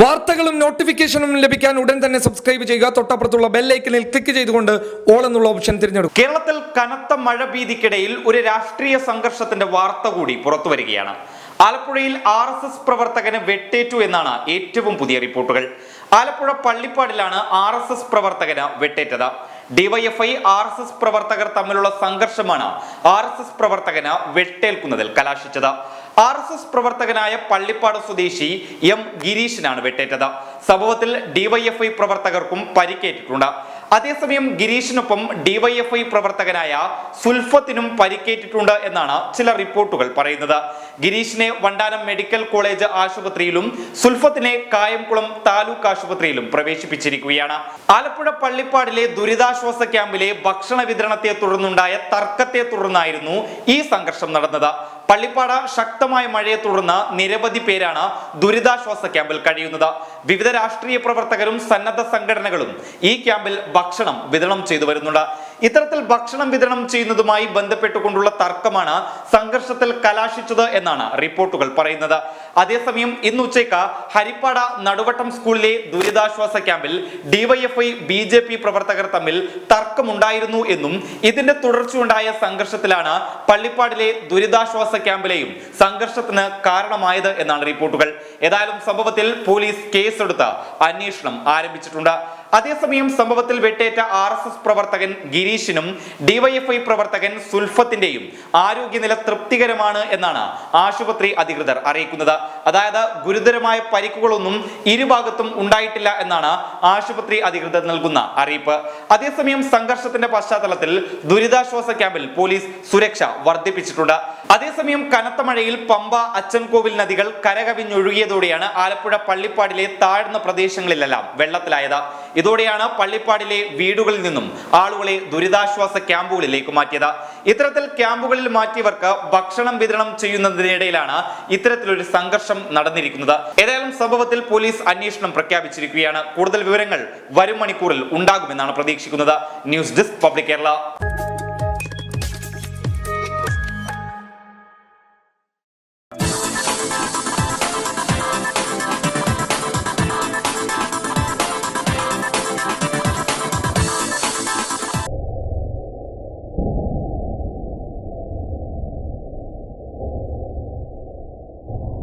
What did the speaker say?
വാർത്തകളും നോട്ടിഫിക്കേഷനും ലഭിക്കാൻ ഉടൻ തന്നെ സബ്സ്ക്രൈബ് ചെയ്യുക. തൊട്ടപ്പുറത്തുള്ള ബെല്ലൈക്കനിൽ ക്ലിക്ക് ചെയ്തുകൊണ്ട് ഓൾ എന്നുള്ള ഓപ്ഷൻ തിരഞ്ഞെടുക്കും കേരളത്തിൽ കനത്ത മഴ ഭീതിക്കിടയിൽ ഒരു രാഷ്ട്രീയ സംഘർഷത്തിന്റെ വാർത്ത കൂടി പുറത്തു വരികയാണ്. ആലപ്പുഴയിൽ ആർ എസ് എസ് പ്രവർത്തകന് വെട്ടേറ്റു എന്നാണ് ഏറ്റവും പുതിയ റിപ്പോർട്ടുകൾ. ആലപ്പുഴ പള്ളിപ്പാടിലാണ് ആർ എസ് എസ് പ്രവർത്തകന് വെട്ടേറ്റത്. ഡിവൈഎഫ്ഐ ആർ എസ് എസ് പ്രവർത്തകർ തമ്മിലുള്ള സംഘർഷമാണ് ആർ എസ് എസ് പ്രവർത്തകന് വെട്ടേൽക്കുന്നതിൽ കലാശിച്ചത്. ആർ എസ് എസ് പ്രവർത്തകനായ പള്ളിപ്പാട് സ്വദേശി എം ഗിരീഷിനാണ് വെട്ടേറ്റത്. സംഭവത്തിൽ ഡിവൈഎഫ്ഐ പ്രവർത്തകർക്കും പരിക്കേറ്റിട്ടുണ്ട്. അതേസമയം ഗിരീഷിനൊപ്പം ഡിവൈഎഫ്ഐ പ്രവർത്തകനായ സുൽഫത്തിനും പരിക്കേറ്റിട്ടുണ്ട് എന്നാണ് ചില റിപ്പോർട്ടുകൾ പറയുന്നത്. ഗിരീഷിനെ വണ്ടാനം മെഡിക്കൽ കോളേജ് ആശുപത്രിയിലും സുൽഫത്തിനെ കായംകുളം താലൂക്ക് ആശുപത്രിയിലും പ്രവേശിപ്പിച്ചിരിക്കുകയാണ്. ആലപ്പുഴ പള്ളിപ്പാടിലെ ദുരിതാശ്വാസ ക്യാമ്പിലെ ഭക്ഷണ വിതരണത്തെ തുടർന്നുണ്ടായ തർക്കത്തെ തുടർന്നായിരുന്നു ഈ സംഘർഷം നടന്നത്. പള്ളിപ്പാട ശക്തമായ മഴയെ തുടർന്ന് നിരവധി പേരാണ് ദുരിതാശ്വാസ ക്യാമ്പിൽ കഴിയുന്നത്. വിവിധ രാഷ്ട്രീയ പ്രവർത്തകരും സന്നദ്ധ സംഘടനകളും ഈ ക്യാമ്പിൽ ഭക്ഷണം വിതരണം ചെയ്തു വരുന്നുണ്ട്. ഇത്തരത്തിൽ ഭക്ഷണം വിതരണം ചെയ്യുന്നതുമായി ബന്ധപ്പെട്ടുകൊണ്ടുള്ള തർക്കമാണ് സംഘർഷത്തിൽ കലാശിച്ചത് എന്നാണ് റിപ്പോർട്ടുകൾ പറയുന്നത്. അതേസമയം ഇന്ന് ഉച്ചയ്ക്ക് ഹരിപ്പാട നടുവട്ടം സ്കൂളിലെ ദുരിതാശ്വാസ ക്യാമ്പിൽ ഡിവൈഎഫ്ഐ ബി ജെ പി പ്രവർത്തകർ തമ്മിൽ തർക്കമുണ്ടായിരുന്നു എന്നും ഇതിന്റെ തുടർച്ചയുണ്ടായ സംഘർഷത്തിലാണ് പള്ളിപ്പാടിലെ ദുരിതാശ്വാസ ക്യാമ്പിലെയും സംഘർഷത്തിന് കാരണമായത് എന്നാണ് റിപ്പോർട്ടുകൾ. ഏതായാലും സംഭവത്തിൽ പോലീസ് കേസെടുത്ത് അന്വേഷണം ആരംഭിച്ചിട്ടുണ്ട്. അതേസമയം സംഭവത്തിൽ വെട്ടേറ്റ ആർ എസ് എസ് പ്രവർത്തകൻ ഗിരീഷിനും ഡിവൈഎഫ്ഐ പ്രവർത്തകൻ സുൽഫത്തിന്റെയും ആരോഗ്യനില തൃപ്തികരമാണ് എന്നാണ് ആശുപത്രി അധികൃതർ അറിയിക്കുന്നത്. അതായത് ഗുരുതരമായ പരിക്കുകളൊന്നും ഇരുഭാഗത്തും ഉണ്ടായിട്ടില്ല എന്നാണ് ആശുപത്രി അധികൃതർ നൽകുന്ന അറിയിപ്പ്. അതേസമയം സംഘർഷത്തിന്റെ പശ്ചാത്തലത്തിൽ ദുരിതാശ്വാസ ക്യാമ്പിൽ പോലീസ് സുരക്ഷ വർദ്ധിപ്പിച്ചിട്ടുണ്ട്. അതേസമയം കനത്ത മഴയിൽ പമ്പ അച്ചൻകോവിൽ നദികൾ കരകവിഞ്ഞൊഴുകിയതോടെയാണ് ആലപ്പുഴ പള്ളിപ്പാടിലെ താഴ്ന്ന പ്രദേശങ്ങളിലെല്ലാം വെള്ളത്തിലായത്. ഇതോടെയാണ് പള്ളിപ്പാടിലെ വീടുകളിൽ നിന്നും ആളുകളെ ദുരിതാശ്വാസ ക്യാമ്പുകളിലേക്ക് മാറ്റിയത്. ഇത്തരത്തിൽ ക്യാമ്പുകളിൽ മാറ്റിയവർക്ക് ഭക്ഷണം വിതരണം ചെയ്യുന്നതിനിടയിലാണ് ഇത്തരത്തിലൊരു സംഘർഷം നടന്നിരിക്കുന്നത്. ഏതായാലും സംഭവത്തിൽ പോലീസ് അന്വേഷണം പ്രഖ്യാപിച്ചിരിക്കുകയാണ്. കൂടുതൽ വിവരങ്ങൾ വരും മണിക്കൂറിൽ ഉണ്ടാകുമെന്നാണ് പ്രതീക്ഷിക്കുന്നത്. News desk public Kerala.